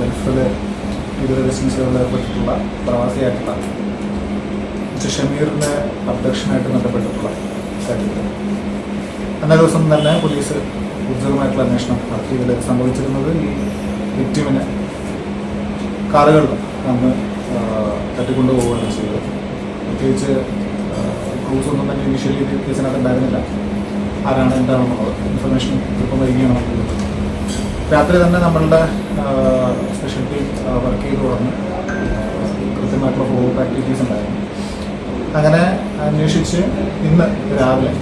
ഗൾഫിൽ വിവിധ ബിസിനസ്സുകളിൽ ഏർപ്പെട്ടിട്ടുള്ള പ്രവാസിയായിട്ടുള്ള മിസ്റ്റർ ഷമീറിന്റെ അധ്യക്ഷനായിട്ട് ബന്ധപ്പെട്ടിട്ടുള്ള കാര്യത്തിൽ അന്നേ ദിവസം തന്നെ പോലീസ് ഊർജിതമായിട്ടുള്ള അന്വേഷണം നടത്തി ഇതിൽ സംഭവിച്ചിരുന്നത് ഈ വിക്ടിമിനെ കാറുകളിൽ അന്ന് തട്ടിക്കൊണ്ടുപോവുകയാണ് ചെയ്തത്. പ്രത്യേകിച്ച് ക്രൂസ് ഒന്നും തന്നെ ഇനിഷ്യലി കേസിനകത്ത് ഉണ്ടായിരുന്നില്ല. ആരാണ് എന്താണെന്നുള്ളത് ഇൻഫർമേഷൻ ഇപ്പം വൈകിയാണ് നമുക്ക് കിട്ടുന്നത്. രാത്രി തന്നെ നമ്മളുടെ സ്പെഷ്യൽ ടീം വർക്ക് ചെയ്ത് തുടങ്ങി. കൃത്യമായിട്ടുള്ള ഫോളോ ആക്ടിവിറ്റീസ് ഉണ്ടായിരുന്നു. അങ്ങനെ അന്വേഷിച്ച് ഇന്ന് രാവിലെ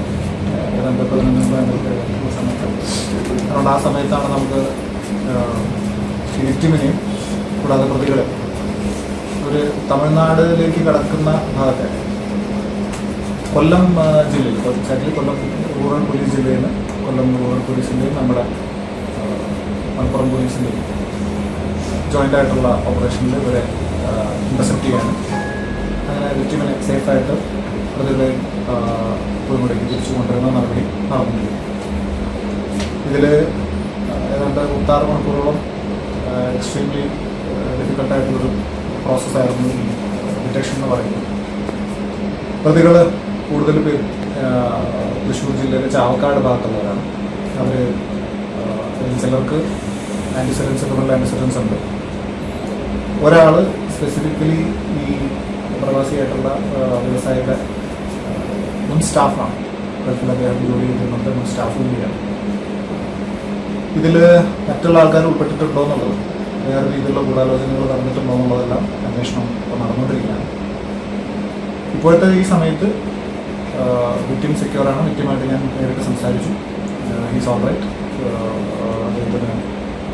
രണ്ട് പതിനൊന്ന് സമയത്ത്. അതുകൊണ്ട് ആ സമയത്താണ് നമുക്ക് വിക്ടിമിനെയും കൂടാതെ പ്രതികളെ ഒരു തമിഴ്നാടിലേക്ക് കടക്കുന്ന ഭാഗത്തെ കൊല്ലം ജില്ലയിൽ കൊല്ലം റൂറൽ പോലീസ് ജില്ലയിൽ നിന്ന് കൊല്ലം റൂറൽ പോലീസിന്റെയും നമ്മുടെ മലപ്പുറം പോലീസിന്റെ ജോയിന്റ് ആയിട്ടുള്ള ഓപ്പറേഷനിൽ ഇവരെ ഇന്റർസെപ്റ്റ് ചെയ്യാനും അങ്ങനെ വിക്ടിമിനെ സേഫായിട്ട് പ്രതികളെ പുതുമുടക്കി തിരിച്ചു കൊണ്ടുവരുന്ന നടപടി നടന്നിട്ടുണ്ട്. ഇതിൽ ഏതാണ്ട് മുപ്പത്താറ് മണിക്കൂറോളം എക്സ്ട്രീംലി ഡിഫിക്കൽട്ടായിട്ടുള്ളൊരു പ്രോസസ്സായിരുന്നു ഈ ഡിറ്റക്ഷൻ എന്ന് പറയുന്നത്. പ്രതികൾ കൂടുതൽ പേർ തൃശ്ശൂർ ജില്ലയിലെ ചാവക്കാട് ഭാഗത്തുള്ളവരാണ്. അവർ ചിലർക്ക് ആന്റിസിഡൻസ് ക്രിമിനൽ ആന്റിസിഡൻസ് ഉണ്ട്. ഒരാൾ സ്പെസിഫിക്കലി ഈ പ്രവാസിയായിട്ടുള്ള വ്യവസായിയുടെ മുൻ സ്റ്റാഫാണ് ഗൾഫിൽ അദ്ദേഹം ജോലി ചെയ്യുന്നുണ്ട് മുൻ സ്റ്റാഫ് കൂടിയാണ് ഇതിൽ മറ്റുള്ള ആൾക്കാർ ഉൾപ്പെട്ടിട്ടുണ്ടോ എന്നുള്ളത് വേറെ രീതിയിലുള്ള ഗൂഢാലോചനകൾ നടന്നിട്ടുണ്ടോ എന്നുള്ളതെല്ലാം അന്വേഷണം ഇപ്പോൾ നടന്നുകൊണ്ടിരിക്കുകയാണ്. ഇപ്പോഴത്തെ ഈ സമയത്ത് വിക്ടിം സെക്യൂറാണ് വിക്ടിമായിട്ട് ഞാൻ നേരിട്ട് സംസാരിച്ചു. ഈസ് ഓൾ റൈറ്റ് അദ്ദേഹത്തിന്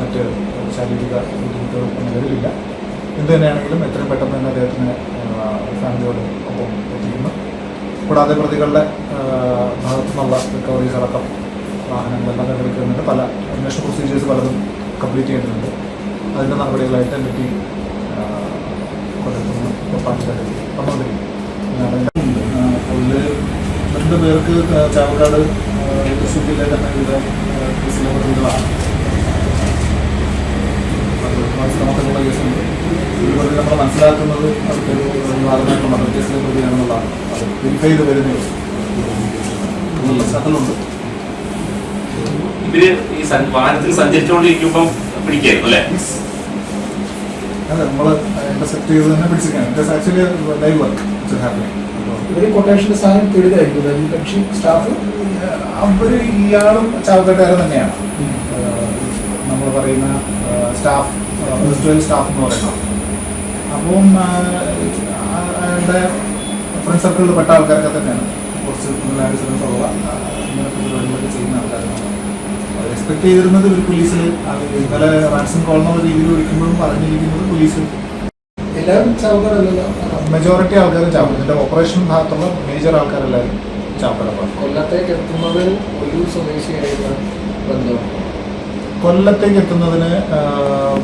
മറ്റ് ശാരീരിക ബുദ്ധിമുട്ടുകൾ നിലവിലില്ല എന്ത് തന്നെയാണെങ്കിലും എത്രയും പെട്ടെന്ന് തന്നെ അദ്ദേഹത്തിന് ഫാമിലിയോട് ഒപ്പം എത്തിക്കുന്നു. കൂടാതെ പ്രതികളുടെ ഭാഗത്തുനിന്നുള്ള ഭാഗത്തു നിന്നുള്ള റിക്കവറീസ് അടക്കം വാഹനങ്ങളെല്ലാം കണ്ടെടുക്കുന്നുണ്ട് പല അന്വേഷണ പ്രൊസീജിയേഴ്സ് പലതും കംപ്ലീറ്റ് ചെയ്യുന്നുണ്ട്. അതിന്റെ നടപടികളായിട്ട് എന്റി കൊല്ലത്തുനിന്ന് പാട്ടിക്കാട്ട് വന്നുകൊണ്ടിരിക്കും അതിൽ രണ്ട് പേർക്ക് ചാവക്കാട് ഡിസ്ട്രിക്റ്റിലെ തന്നെ വിവിധ കേസിലെ പ്രതികളാണ് ശ്രമത്തിലുള്ള കേസുണ്ട്. ഇതുപോലെ നമ്മൾ മനസ്സിലാക്കുന്നത് ഒരു വാദമായിട്ടുള്ള മർഡർ കേസിലെ പ്രതിയാണെന്നുള്ളതാണ് അത് വെരിഫൈ ചെയ്ത് വരുന്നത് ഉള്ളൂ സ്ഥലത്തിലുണ്ട് ഇവർ ഈ വാഹനത്തിൽ സഞ്ചരിച്ചുകൊണ്ടിരിക്കുമ്പോൾ പിടിക്കായിരുന്നു അല്ലേ? അതെ നമ്മൾ ഇന്റർസെപ്റ്റ് ചെയ്ത് തന്നെ പിടിച്ചിരിക്കുകയാണ്. ആക്ച്വലി ലൈവ് വർക്ക് ഹാപ്പനിങ് ഇവർ കൊട്ടേഷന്റെ സാധനം തെളിതായിരിക്കും കക്ഷി സ്റ്റാഫ് അവർ ഇയാളും ചാവക്കാട്ടുകാരൻ തന്നെയാണ്. നമ്മൾ പറയുന്ന സ്റ്റാഫ് റെസ്റ്റോറന്റ് സ്റ്റാഫ് എന്ന് പറയുന്നത് അപ്പം അയാളുടെ ഫ്രണ്ട് സർക്കിളിൽ പെട്ട ആൾക്കാരൊക്കെ തന്നെയാണ്. കുറച്ച് ആക്സിഡൻസ് ഉള്ള ഇങ്ങനത്തെ പരിപാടികളൊക്കെ ചെയ്യുന്ന ആൾക്കാരാണ്. എക്സ്പെക്ട് ചെയ്തിരുന്നത് ഒരു പോലീസിൽ ഇന്നലെ റാൻസം കോൾ എന്നുള്ള രീതിയിൽ വിളിക്കുമ്പോഴും പറഞ്ഞിരിക്കുന്നത് പോലീസ് എല്ലാവരും ചാവക്കാരല്ലല്ലോ? മെജോറിറ്റി ആൾക്കാരും ചാവും ഇതിന്റെ ഓപ്പറേഷൻ ഭാഗത്തുള്ള മേജർ ആൾക്കാരെല്ലാവരും ചാവക്കാരപ്പം കൊല്ലത്തേക്ക് എത്തുന്നത് ഒരു സ്വദേശിയായിട്ടുള്ള ബന്ധം കൊല്ലത്തേക്ക് എത്തുന്നതിന്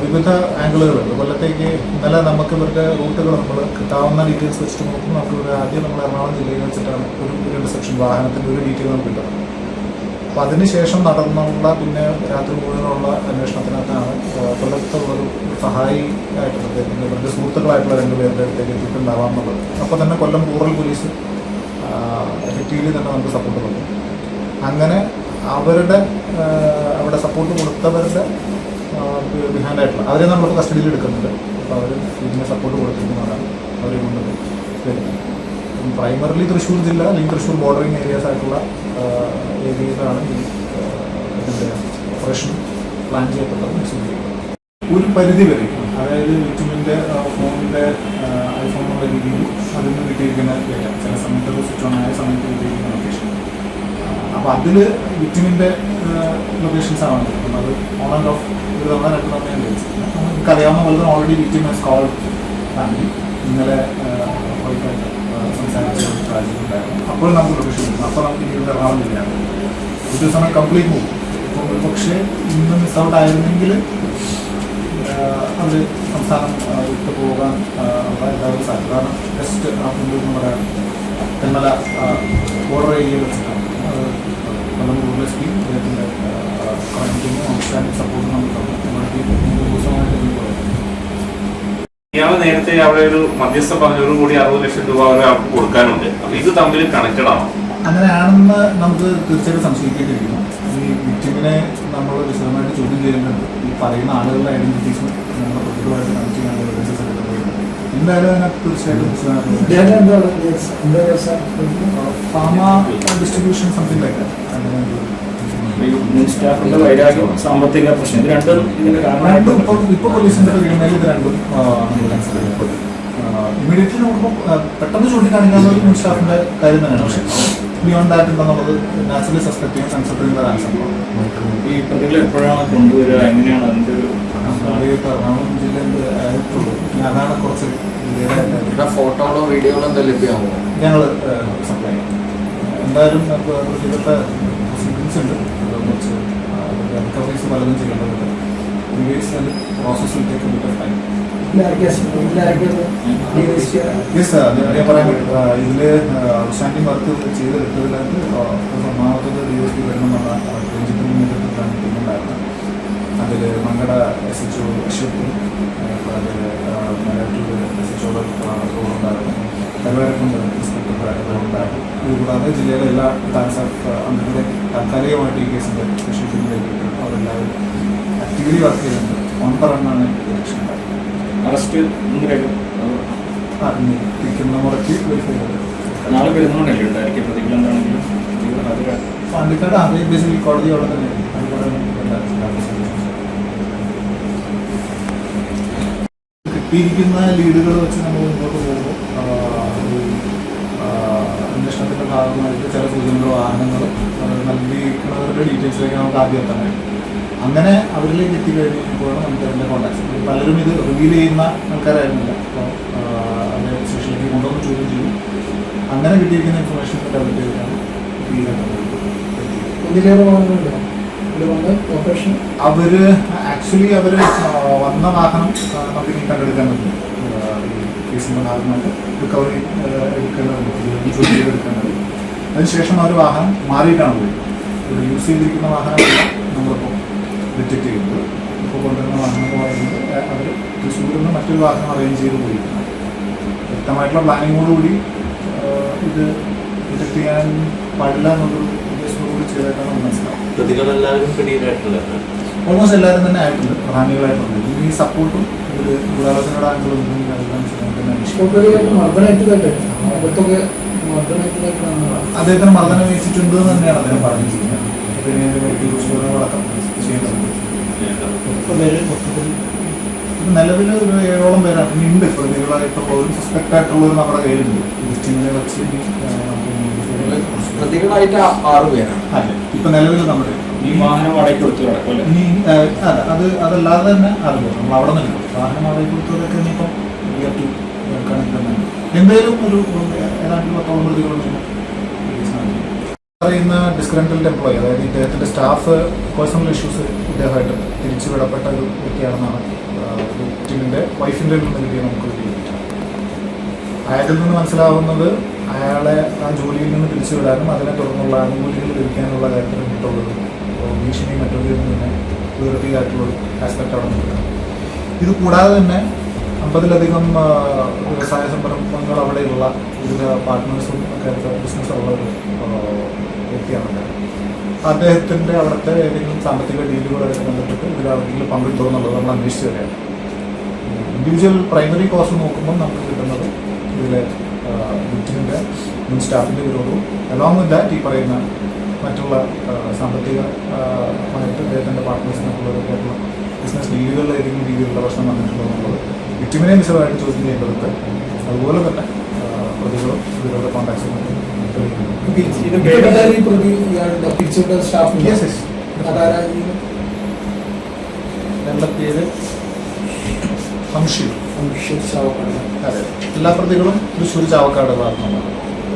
വിവിധ ആംഗിളുകളുണ്ട്. കൊല്ലത്തേക്ക് നല്ല നമുക്ക് ഇവരുടെ റൂട്ടുകൾ നമ്മൾ കിട്ടാവുന്ന ഡീറ്റെയിൽസ് വെച്ചിട്ട് നോക്കുമ്പോൾ നമുക്ക് ഇവിടെ ആദ്യം നമ്മൾ എറണാകുളം ജില്ലയിൽ വെച്ചിട്ടാണ് ഒരു രണ്ട് സെക്ഷൻ വാഹനത്തിന്റെ ഒരു ഡീറ്റെയിൽ നമുക്ക് കിട്ടുന്നത് അപ്പോൾ അതിനുശേഷം നടന്നുള്ള പിന്നെ രാത്രി മുഴുവനുള്ള അന്വേഷണത്തിനകത്താണ് കൊല്ലത്തുള്ളൊരു സഹായി ആയിട്ടുള്ളത് പിന്നെ ഇവരുടെ സുഹൃത്തുക്കളായിട്ടുള്ള രണ്ട് പേരുടെ അടുത്തേക്ക് എത്തിയിട്ടുണ്ടാവാം എന്നുള്ളത്. അപ്പോൾ തന്നെ കൊല്ലം റൂറൽ പോലീസ് എഫക്റ്റീവ്ലി തന്നെ നമുക്ക് സപ്പോർട്ട് തന്നു അങ്ങനെ അവരുടെ അവിടെ സപ്പോർട്ട് കൊടുത്തവരുടെ ബിഹാൻഡായിട്ടുള്ള അവരെ നമ്മൾ കസ്റ്റഡിയിൽ എടുക്കുന്നുണ്ട്. അപ്പോൾ അവർ ഇതിനെ സപ്പോർട്ട് കൊടുത്തിരിക്കുന്നതാണ് അവരെ കൊണ്ട് വരുന്നത്. പ്രൈമറിലി തൃശ്ശൂർ ജില്ല അല്ലെങ്കിൽ തൃശ്ശൂർ ബോർഡറിങ് ഏരിയാസ് ആയിട്ടുള്ള ഏരിയയിലാണ് ഈ ഇതിന്റെ ഓപ്പറേഷൻ പ്ലാൻ ചെയ്യപ്പെട്ടത് ഒരു പരിധി വരെ അതായത് വിക്ടിമിന്റെ ഫോണിന്റെ ഐഫോൺ എന്നുള്ള രീതിയിൽ അതിൽ നിന്ന് കിട്ടിയിരിക്കുന്ന ചില സമയത്ത് സ്വിച്ച് ഓൺ ആയ സമയത്ത് കിട്ടിയിരിക്കുന്ന ലൊക്കേഷൻ അപ്പോൾ അതിൽ വിക്ടിമിന്റെ ലൊക്കേഷൻസ് ആണ് അപ്പം അത് ഓൺ ആൻഡ് ഓഫ് ഒരു തവണ രണ്ട് തവണയാണ് വിളിച്ചിട്ടില്ല നമുക്ക് അറിയാവുന്ന പോലെ തന്നെ already victim has call family ഇന്നലെ വൈഫായിട്ട് അപ്പോൾ നമുക്ക് ലൊക്കേഷൻ കിട്ടും അപ്പോൾ നമുക്ക് ഇനി എറണാകുളം ജില്ലയാണ്. ഒരു സമയം കംപ്ലീറ്റ് പോകും അപ്പോൾ പക്ഷേ ഇന്ന് മിസ് ഔട്ട് ആയിരുന്നെങ്കിൽ അവർ സംസ്ഥാനം വിട്ടു പോകാൻ ഉള്ള എല്ലാവരും സാധ്യത. കാരണം ജസ്റ്റ് ആ മുമ്പിൽ പറയാം തെന്മല ബോർഡർ ഏരിയയിൽ വെച്ചിട്ടാണ്. അത് കൊല്ലം സ്കീം അദ്ദേഹത്തിന്റെ കമ്മ്യൂണിറ്റിയും ഔട്ട്സ്റ്റാൻഡിംഗ് നമ്മൾ നമുക്ക് തന്നു ദിവസമായിട്ട് ഇയാൾ നേരത്തെ അവിടെ ഒരു മധ്യസ്ഥ പറഞ്ഞൊരു കൂടി അറുപത് ലക്ഷം രൂപ വരെ അവർക്ക് കൊടുക്കാനുണ്ട്. അപ്പൊ ഇത് തമ്മിൽ കണക്റ്റഡ് ആണോ? അങ്ങനെയാണെന്ന് നമുക്ക് തീർച്ചയായിട്ടും സംശയിക്കേണ്ടിയിരിക്കുന്നു. ഈ വിക്ടിമിനെ നമ്മൾ വിശദമായിട്ട് ചോദ്യം ചെയ്യുന്നുണ്ട് ഈ പറയുന്ന ആളുകളുടെ ഐഡന്റിറ്റീസും നമ്മുടെ പ്രതികളുമായിട്ട് കണക്ട് ചെയ്യാനുള്ള ഡിസ്ട്രിബ്യൂഷൻ സംതിങ് ലൈക്ക് സ്റ്റാഫിന്റെ വൈരാഗ്യം സാമ്പത്തിക പ്രശ്നം ഇത് രണ്ടും ഇതിന്റെ കാരണമായിട്ട് ഇപ്പൊ ഇപ്പൊ പോലീസിന്റെ പരിഗണനയിൽ ഇത് രണ്ടും ഇമ്മീഡിയറ്റ്ലി നോക്കുമ്പോൾ പെട്ടെന്ന് ചൂണ്ടിക്കാണിക്കാവുന്ന ഒരു മുൻ സ്റ്റാഫിന്റെ കാര്യം തന്നെയാണ്. പക്ഷെ ബിയോണ്ട് ദാറ്റ് ഉണ്ടെന്നുള്ളത് നാച്ചുറലി സസ്പെക്ട് ചെയ്യാൻ കൺസിഡർ ചെയ്യുന്ന ഒരു ആൻസർ ഈ പ്രതികളെ എപ്പോഴാണ് കൊണ്ടുവരിക? എങ്ങനെയാണ് അതിന്റെ ഒരു എറണാകുളം ജില്ലയിൽ ആയിട്ടുള്ളൂ. പിന്നെ അതാണ് കുറച്ച് ഇവിടെ ഫോട്ടോകളോ വീഡിയോകളോ എന്താ ലഭ്യമാകുമോ ഞങ്ങൾ സപ്ലൈ ചെയ്യും. എന്തായാലും നമുക്ക് പ്രതികളുടെ പ്രൊസീഡിങ്സ് ഉണ്ട്. കുറച്ച് റിക്കവറീസ് പലതും ചെയ്യേണ്ടതുണ്ട്. പ്രീവിയസ് പ്രോസസ് വിട്ടേക്ക് ബിറ്റ് ഓഫ് ടൈം ഇതിൽ ഔട്ട്സ്റ്റാൻഡിംഗ് വർക്ക് ചെയ്തെടുത്തതിനകത്ത് ഒന്നാമത്തത് ഡി എസ് പി വരണമെന്നുള്ള രഞ്ജിത്തിന്റെ നേതൃത്വത്തിലാണ് ടീമുണ്ടായിരുന്നത് അതിൽ Mankada S H O Ashok അത് മലയാറ്റൂർ എസ് എച്ച് ഒ ഉണ്ടായിരുന്നു. കരുവാരക്കുണ്ട് ഇൻസ്പെക്ടർ ഉണ്ടായിരുന്നു. ഇതുകൂടാതെ ജില്ലയിലെ എല്ലാ ഓഫ് അന്നത്തെ താൽക്കാലികമായിട്ട് ഈ കേസിന്റെ സ്പെഷ്യൽ ടീമിലേക്ക് അവരെല്ലാവരും ആക്റ്റീവ്ലി വർക്ക് ചെയ്യുന്നുണ്ട്. ഓൺ ദ റണ്ണാണ് ഇലക്ഷൻ അറസ്റ്റ് എന്തിനും മുറയ്ക്ക് വെരിഫൈ നാളെ വരുന്നോണ്ടല്ലേ ഉണ്ടായിരിക്കും. പ്രതികൾ എന്താണെങ്കിലും പാണ്ടിക്കാട് അതേ ബേസിക്കലി കോടതി അവിടെ തന്നെ. കിട്ടിയിരിക്കുന്ന ലീഡുകൾ വെച്ച് നമ്മൾ മുന്നോട്ട് പോകുമ്പോൾ അന്വേഷണത്തിന്റെ ഭാഗമായിട്ട് ചില സൂചനകളോ വാഹനങ്ങളോ നൽകിയിരിക്കുന്നവരുടെ ഡീറ്റെയിൽസിലേക്ക് നമുക്ക് ആദ്യം കഴിയും അങ്ങനെ അവരിലേക്ക് എത്തിക്കഴിഞ്ഞപ്പോഴാണ് നമുക്ക് അതിന്റെ കോൺടാക്ട്സ് പലരും ഇത് റിവീൽ ചെയ്യുന്ന ആൾക്കാരായിരുന്നില്ല. അപ്പോൾ അവരെ സോഷ്യലേക്ക് കൊണ്ടുവന്ന് ചോദ്യം ചെയ്യും അങ്ങനെ കിട്ടിയിരിക്കുന്ന ഇൻഫർമേഷൻ ഡെവലപ്പ് ചെയ്തിട്ടാണ് അവർ ആക്ച്വലി അവർ ആ, വന്ന വാഹനം നമുക്ക് ഇനി കണ്ടെടുക്കാൻ പറ്റും. കേസിന്റെ ഭാഗമായിട്ട് റിക്കവറി എടുക്കേണ്ടതുണ്ട് അതിനുശേഷം ആ ഒരു അവർ വാഹനം മാറിയിട്ടാണ് പോയത്. യൂസ് ചെയ്തിരിക്കുന്ന വാഹനമല്ല. ഡിറ്റക്ട് ചെയ്യുന്നത് ഇപ്പോൾ കൊണ്ടുവരുന്ന വാഹനം എന്ന് പറയുന്നത് അവർ തൃശ്ശൂരിൽ നിന്ന് മറ്റൊരു വാഹനം അറേഞ്ച് ചെയ്ത് പോയിരിക്കുന്നത് വ്യക്തമായിട്ടുള്ള പ്ലാനിങ്ങോടുകൂടി കൂടി ഇത് ഡിറ്റക്ട് ചെയ്യാൻ പാടില്ല എന്നുള്ളൊരു ഉദ്ദേശത്തോടുകൂടി ചെയ്തേക്കാണ് മനസ്സിലാവും ഓൾമോസ്റ്റ് എല്ലാവരും തന്നെ ആയിട്ടുണ്ട് പ്രധാനികളായിട്ടുണ്ട്. ഇനി ഈ സപ്പോർട്ടും ഒരു ഗുണാലോചനയുടെ മർദ്ദനേറ്റതായിട്ടാണ് അദ്ദേഹത്തിന് മർദ്ദനം വീഴ്ചിട്ടുണ്ട് എന്ന് തന്നെയാണ് അദ്ദേഹം പറഞ്ഞിരിക്കുന്നത്. പിന്നെ റിപ്പോർട്ടുകളടക്കം ചെയ്യുന്നുണ്ട് ഇപ്പൊ നിലവിൽ ഒരു ഏഴോളം പേരാണ്. ഉണ്ട് പ്രതികളായിട്ട് പോലും സസ്പെക്ട് ആയിട്ടുള്ളവർ നമ്മുടെ കയ്യിലുണ്ട്. വെച്ച് പ്രതികളായിട്ട് ആറ് പേരാണ്. അതെ. ഇപ്പൊ നിലവിൽ നമ്മുടെ ഈ വാഹനം വാടകയ്ക്ക് കൊടുത്തു അല്ല? അത് അതല്ലാതെ തന്നെ നമ്മൾ അവിടെ നിന്ന് വാഹനം കൊടുത്തതൊക്കെ ഇനിയിപ്പം കണക്ട് തന്നെ എന്തായാലും ഒരു ഏതാണ്ട് പത്തോളം പ്രതികളുണ്ട്. പറയുന്ന ഡിസ്ഗ്രണ്ടൽഡ് എംപ്ലോയി അതായത് ഇദ്ദേഹത്തിന്റെ സ്റ്റാഫ് പേഴ്സണൽ ഇഷ്യൂസ് ഇദ്ദേഹമായിട്ട് തിരിച്ചു വിടപ്പെട്ട ഒരു വ്യക്തിയാണെന്നാണ് ടീമിന്റെ വൈഫിന്റെ ഒരു കിട്ടിയ നമുക്ക് കിട്ടിയത് അയാളിൽ നിന്ന് മനസ്സിലാവുന്നത് അയാളെ ആ ജോലിയിൽ നിന്ന് തിരിച്ചു വിടാനും അതിനെ തുടർന്നുള്ള ആനുകൂല്യങ്ങൾ ലഭിക്കാനുള്ള കാര്യത്തിൽ വേണ്ടിയിട്ടുള്ളൊരു ഭീഷണി മറ്റൊരു തന്നെ ഉയർത്തിയായിട്ടുള്ള ഒരു ആസ്പെക്ട് അവിടെ നിൽക്കുന്നത് ഇത് കൂടാതെ തന്നെ അമ്പതിലധികം വ്യവസായ സംരംഭങ്ങൾ അവിടെയുള്ള വിവിധ പാർട്ട്നേഴ്സും ഒക്കെ ബിസിനസ് ഉള്ള ഒരു വ്യക്തിയാണ്. അദ്ദേഹത്തിന്റെ അവിടുത്തെ ഏതെങ്കിലും സാമ്പത്തിക ഡീലുകളൊക്കെ ബന്ധപ്പെട്ട് ഇതിലാർക്കെങ്കിലും പങ്കെടുത്തോ എന്നുള്ളത് നമ്മൾ അന്വേഷിച്ചു വരികയാണ്. ഇൻഡിവിജ്വൽ പ്രൈമറി കോസ്റ്റ് നോക്കുമ്പോൾ നമുക്ക് കിട്ടുന്നത് ഇതിലെ വിറ്റിന്റെ മുൻ സ്റ്റാഫിന്റെ വിരോധവും അലോങ് വിത്ത് ദാറ്റ് ഈ പറയുന്ന മറ്റുള്ള സാമ്പത്തിക ആ, മായിട്ട് അദ്ദേഹത്തിന്റെ പാർട്ട്നേഴ്സിനൊക്കെ ആയിട്ടുള്ള ബിസിനസ് ഡീലുകളിൽ ഏതെങ്കിലും രീതിയിലുള്ള പ്രശ്നം വന്നിട്ടുണ്ടോ എന്നുള്ളത് വിറ്റിമിനെ വിശദമായിട്ട് ചോദ്യം ചെയ്യേണ്ടതുണ്ട്. അതുപോലെ തന്നെ പ്രതികളും ഇവരുടെ കോൺടാക്ട്സും എല്ലാ പ്രതികളും തൃശ്ശൂർ ചാവക്കാട് ഭാഗത്തുനിന്നാണ്.